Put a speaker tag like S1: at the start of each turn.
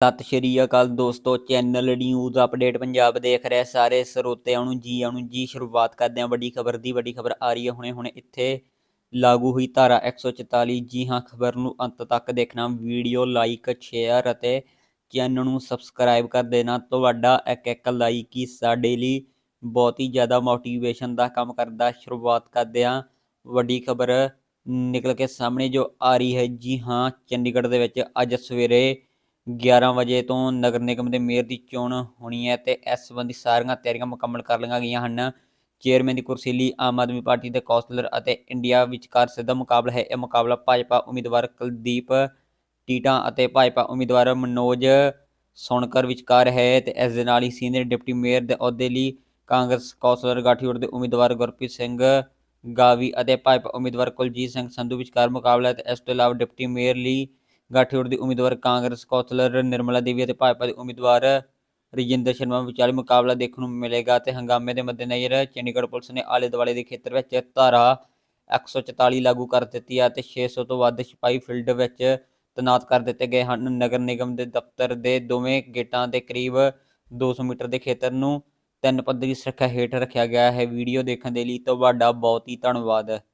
S1: ਸਤਿ ਸ਼੍ਰੀ ਅਕਾਲ ਦੋਸਤੋ channel news update Punjab ਦੇਖ ਰਹੇ ਸਾਰੇ ਸਰੋਤਿਆਂ ਨੂੰ ਜੀ ਆਉਣ ਨੂੰ, ਜੀ ਸ਼ੁਰੂਆਤ ਕਰਦੇ ਹਾਂ ਵੱਡੀ ਖਬਰ ਦੀ, ਵੱਡੀ ਖਬਰ ਆ ਰਹੀ ਹੈ ਹੁਣੇ ਹੁਣੇ ਇੱਥੇ ਲਾਗੂ ਹੋਈ ਧਾਰਾ 144 ਜੀ ਹਾਂ, ਖਬਰ ਨੂੰ ਅੰਤ ਤੱਕ ਦੇਖਣਾ ਵੀਡੀਓ ਲਾਈਕ ਸ਼ੇਅਰ ਅਤੇ ਚੈਨਲ ਨੂੰ ਸਬਸਕ੍ਰਾਈਬ ਕਰ ਦੇਣਾ। ਤੁਹਾਡਾ ਇੱਕ ਇੱਕ ਲਾਈਕ ਹੀ ਸਾਡੇ ਲਈ ਬਹੁਤ ਹੀ ਜ਼ਿਆਦਾ ਮੋਟੀਵੇਸ਼ਨ ਦਾ ਕੰਮ ਕਰਦਾ। ਸ਼ੁਰੂਆਤ ਕਰਦੇ ਹਾਂ, ਵੱਡੀ ਖਬਰ ਨਿਕਲ ਕੇ ਸਾਹਮਣੇ ਜੋ ਆ ਰਹੀ ਹੈ, ਜੀ ਹਾਂ, ਚੰਡੀਗੜ੍ਹ ਦੇ ਵਿੱਚ ਅੱਜ ਸਵੇਰੇ 11 ਵਜੇ ਤੋਂ ਨਗਰ ਨਿਗਮ ਦੇ ਮੇਅਰ ਦੀ ਚੋਣ ਹੋਣੀ ਹੈ ਤੇ ਇਸ ਸੰਬੰਧੀ ਸਾਰੀਆਂ ਤਿਆਰੀਆਂ ਮੁਕੰਮਲ ਕਰ ਲਈਆਂ ਗਈਆਂ ਹਨ। ਚੇਅਰਮੈਨ ਦੀ ਕੁਰਸੀ ਲਈ ਆਮ ਆਦਮੀ ਪਾਰਟੀ ਦੇ ਕੌਂਸਲਰ ਅਤੇ ਇੰਡੀਆ ਵਿਚਕਾਰ ਸਿੱਧਾ ਮੁਕਾਬਲਾ ਹੈ। ਇਹ ਮੁਕਾਬਲਾ ਭਾਜਪਾ ਉਮੀਦਵਾਰ ਕੁਲਦੀਪ ਟੀਟਾ ਅਤੇ ਭਾਜਪਾ ਉਮੀਦਵਾਰ ਮਨੋਜ ਸੋਨਕਰ ਵਿਚਕਾਰ ਹੈ ਤੇ ਇਸ ਦੇ ਨਾਲ ਹੀ ਸੀਨੀਅਰ ਡਿਪਟੀ ਮੇਅਰ ਦੇ ਅਹੁਦੇ ਲਈ ਕਾਂਗਰਸ ਕੌਂਸਲਰ ਗਾਠੀਓੜ ਦੇ ਉਮੀਦਵਾਰ ਗੁਰਪ੍ਰੀਤ ਸਿੰਘ ਗਾਵੀ ਅਤੇ ਭਾਜਪਾ ਉਮੀਦਵਾਰ ਕੁਲਜੀਤ ਸਿੰਘ ਸੰਧੂ ਵਿਚਕਾਰ ਮੁਕਾਬਲਾ ਹੈ ਤੇ ਇਸ ਤੋਂ ਇਲਾਵਾ ਡਿਪਟੀ ਮੇਅਰ ਲਈ ਗਾਠੀਓੜ ਦੀ ਉਮੀਦਵਾਰ ਕਾਂਗਰਸ, ਕੌਂਸਲਰ ਨਿਰਮਲਾ ਦੇਵੀ ਅਤੇ ਭਾਜਪਾ ਦੇ ਉਮੀਦਵਾਰ ਰਜਿੰਦਰ ਸ਼ਰਮਾ ਵਿਚਾਲੇ ਮੁਕਾਬਲਾ ਦੇਖਣ ਨੂੰ ਮਿਲੇਗਾ ਤੇ ਹੰਗਾਮੇ ਦੇ ਮੱਦੇਨਜ਼ਰ ਚੰਡੀਗੜ੍ਹ ਪੁਲਿਸ ਨੇ ਆਲੇ ਦੁਆਲੇ ਦੇ ਖੇਤਰ ਵਿੱਚ ਧਾਰਾ 144 ਲਾਗੂ ਕਰ ਦਿੱਤੀ ਹੈ ਤੇ 600 ਤੋਂ ਵੱਧ ਸਿਪਾਹੀ ਫੀਲਡ ਵਿੱਚ ਤੈਨਾਤ ਕਰ ਦਿੱਤੇ ਗਏ ਹਨ। ਨਗਰ ਨਿਗਮ ਦੇ ਦਫ਼ਤਰ ਦੇ ਦੋਵੇਂ ਗੇਟਾਂ ਦੇ ਕਰੀਬ 200 ਮੀਟਰ ਦੇ ਖੇਤਰ ਨੂੰ ਤਿੰਨ ਪੱਧਰੀ ਸੁਰੱਖਿਆ ਹੇਠ ਰੱਖਿਆ ਗਿਆ ਹੈ। ਵੀਡੀਓ ਦੇਖਣ ਦੇ ਲਈ ਤੁਹਾਡਾ ਬਹੁਤ ਹੀ ਧੰਨਵਾਦ।